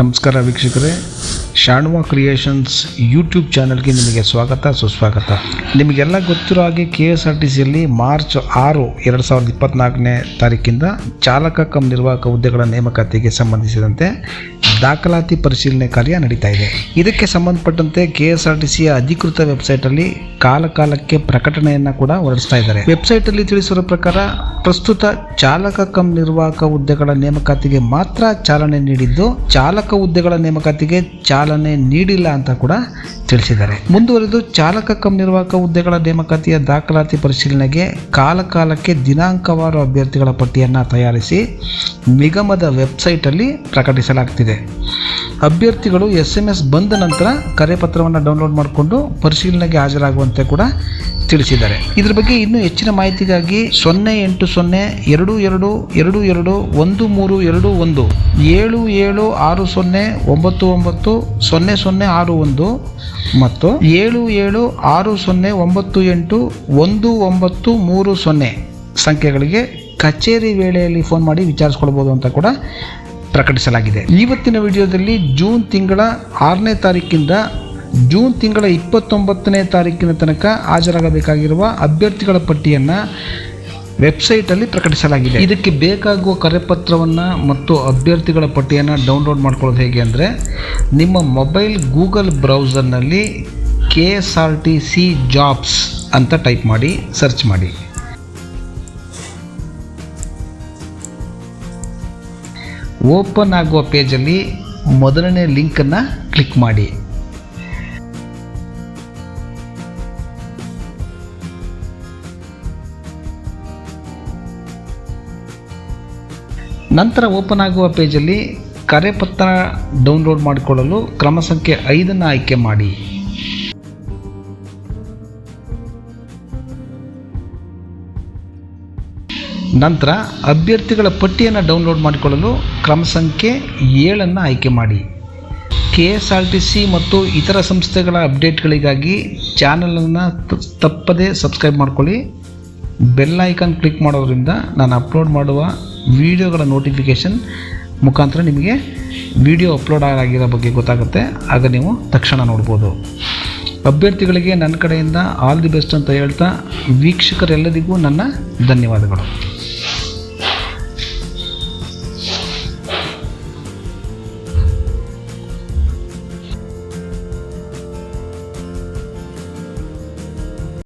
ನಮಸ್ಕಾರ ವೀಕ್ಷಕರೇ. ಶಾಣ್ವಾ creations YouTube ಚಾನಲ್ಗೆ ನಿಮಗೆ ಸ್ವಾಗತ, ಸುಸ್ವಾಗತ. ನಿಮಗೆಲ್ಲ ಗೊತ್ತಿರೋ ಹಾಗೆ ಕೆ ಎಸ್ ಆರ್ ಟಿ ಸಿಯಲ್ಲಿ ಮಾರ್ಚ್ ಆರು ಎರಡು ಸಾವಿರದ ಇಪ್ಪತ್ತ್ನಾಲ್ಕನೇ ತಾರೀಕಿಂದ ಚಾಲಕ ಕಮ್ ನಿರ್ವಾಹಕ ಹುದ್ದೆಗಳ ನೇಮಕಾತಿಗೆ ಸಂಬಂಧಿಸಿದಂತೆ ದಾಖಲಾತಿ ಪರಿಶೀಲನೆ ಕಾರ್ಯ ನಡೀತಾ ಇದೆ. ಇದಕ್ಕೆ ಸಂಬಂಧಪಟ್ಟಂತೆ ಕೆ ಎಸ್ ಆರ್ ಟಿ ಅಧಿಕೃತ ವೆಬ್ಸೈಟಲ್ಲಿ ಕಾಲಕಾಲಕ್ಕೆ ಪ್ರಕಟಣೆಯನ್ನು ಕೂಡ ಹೊರಡಿಸ್ತಾ ಇದ್ದಾರೆ. ವೆಬ್ಸೈಟಲ್ಲಿ ತಿಳಿಸಿರುವ ಪ್ರಕಾರ, ಪ್ರಸ್ತುತ ಚಾಲಕ ಕಂ ನಿರ್ವಾಹಕ ಹುದ್ದೆಗಳ ನೇಮಕಾತಿಗೆ ಮಾತ್ರ ಚಾಲನೆ ನೀಡಿದ್ದು, ಚಾಲಕ ಹುದ್ದೆಗಳ ನೇಮಕಾತಿಗೆ ಚಾಲನೆ ನೀಡಿಲ್ಲ ಅಂತ ಕೂಡ ತಿಳಿಸಿದ್ದಾರೆ. ಮುಂದುವರೆದು, ಚಾಲಕ ಕಂ ನಿರ್ವಾಹಕ ಹುದ್ದೆಗಳ ನೇಮಕಾತಿಯ ದಾಖಲಾತಿ ಪರಿಶೀಲನೆಗೆ ಕಾಲಕಾಲಕ್ಕೆ ದಿನಾಂಕವಾರು ಅಭ್ಯರ್ಥಿಗಳ ಪಟ್ಟಿಯನ್ನು ತಯಾರಿಸಿ, ನಿಗಮದ ವೆಬ್ಸೈಟಲ್ಲಿ ಪ್ರಕಟಿಸಲಾಗ್ತಿದೆ. ಅಭ್ಯರ್ಥಿಗಳು ಎಸ್ ಎಂ ಎಸ್ ಬಂದ ನಂತರ ಕರೆಪತ್ರವನ್ನು ಡೌನ್ಲೋಡ್ ಮಾಡಿಕೊಂಡು ಪರಿಶೀಲನೆಗೆ ಹಾಜರಾಗುವಂತೆ ಕೂಡ ತಿಳಿಸಿದ್ದಾರೆ. ಇದರ ಬಗ್ಗೆ ಇನ್ನೂ ಹೆಚ್ಚಿನ ಮಾಹಿತಿಗಾಗಿ ಸೊನ್ನೆ ಎಂಟು ಸೊನ್ನೆ ಎರಡು ಎರಡು ಎರಡು ಎರಡು ಒಂದು ಮೂರು ಎರಡು ಒಂದು ಏಳು ಏಳು ಆರು ಸೊನ್ನೆ ಒಂಬತ್ತು ಒಂಬತ್ತು ಸೊನ್ನೆ ಸೊನ್ನೆ ಆರು ಒಂದು ಮತ್ತು ಏಳು ಏಳು ಆರು ಸೊನ್ನೆ ಒಂಬತ್ತು ಎಂಟು ಒಂದು ಒಂಬತ್ತು ಮೂರು ಸೊನ್ನೆ ಸಂಖ್ಯೆಗಳಿಗೆ ಕಚೇರಿ ವೇಳೆಯಲ್ಲಿ ಫೋನ್ ಮಾಡಿ ವಿಚಾರಿಸ್ಕೊಳ್ಬೋದು ಅಂತ ಕೂಡ ಪ್ರಕಟಿಸಲಾಗಿದೆ. ಇವತ್ತಿನ ವಿಡಿಯೋದಲ್ಲಿ ಜೂನ್ ತಿಂಗಳ ಆರನೇ ತಾರೀಕಿಂದ ಜೂನ್ ತಿಂಗಳ ಇಪ್ಪತ್ತೊಂಬತ್ತನೇ ತಾರೀಕಿನ ತನಕ ಹಾಜರಾಗಬೇಕಾಗಿರುವ ಅಭ್ಯರ್ಥಿಗಳ ಪಟ್ಟಿಯನ್ನು ವೆಬ್ಸೈಟಲ್ಲಿ ಪ್ರಕಟಿಸಲಾಗಿದೆ. ಇದಕ್ಕೆ ಬೇಕಾಗುವ ಕರೆಪತ್ರವನ್ನು ಮತ್ತು ಅಭ್ಯರ್ಥಿಗಳ ಪಟ್ಟಿಯನ್ನು ಡೌನ್ಲೋಡ್ ಮಾಡ್ಕೊಳ್ಳೋದು ಹೇಗೆ ಅಂದರೆ ನಿಮ್ಮ mobile Google ಬ್ರೌಸರ್ನಲ್ಲಿ K S R T C jobs ಅಂತ ಟೈಪ್ ಮಾಡಿ ಸರ್ಚ್ ಮಾಡಿ. ಓಪನ್ ಆಗುವ ಪೇಜಲ್ಲಿ ಮೊದಲನೇ ಲಿಂಕನ್ನು ಕ್ಲಿಕ್ ಮಾಡಿ. ನಂತರ ಓಪನ್ ಆಗುವ ಪೇಜಲ್ಲಿ ಕರೆಪತ್ರ ಡೌನ್ಲೋಡ್ ಮಾಡಿಕೊಳ್ಳಲು ಕ್ರಮ ಸಂಖ್ಯೆ ಐದನ್ನು ಆಯ್ಕೆ ಮಾಡಿ. ನಂತರ ಅಭ್ಯರ್ಥಿಗಳ ಪಟ್ಟಿಯನ್ನು ಡೌನ್ಲೋಡ್ ಮಾಡಿಕೊಳ್ಳಲು ಕ್ರಮ ಸಂಖ್ಯೆ ಏಳನ್ನು ಆಯ್ಕೆ ಮಾಡಿ. K S R T C ಮತ್ತು ಇತರ ಸಂಸ್ಥೆಗಳ ಅಪ್ಡೇಟ್ಗಳಿಗಾಗಿ ಚಾನಲನ್ನು ತಪ್ಪದೇ ಸಬ್ಸ್ಕ್ರೈಬ್ ಮಾಡ್ಕೊಳ್ಳಿ. ಬೆಲ್ ಐಕಾನ್ ಕ್ಲಿಕ್ ಮಾಡೋದ್ರಿಂದ ನಾನು ಅಪ್ಲೋಡ್ ಮಾಡುವ ವಿಡಿಯೋಗಳ ನೋಟಿಫಿಕೇಷನ್ ಮುಖಾಂತರ ನಿಮಗೆ ವಿಡಿಯೋ ಅಪ್ಲೋಡ್ ಆಗಿರೋ ಬಗ್ಗೆ ಗೊತ್ತಾಗುತ್ತೆ. ಆಗ ನೀವು ತಕ್ಷಣ ನೋಡ್ಬೋದು. ಅಭ್ಯರ್ಥಿಗಳಿಗೆ ನನ್ನ ಕಡೆಯಿಂದ ಆಲ್ ದಿ ಬೆಸ್ಟ್ ಅಂತ ಹೇಳ್ತಾ ವೀಕ್ಷಕರೆಲ್ಲರಿಗೂ ನನ್ನ ಧನ್ಯವಾದಗಳು.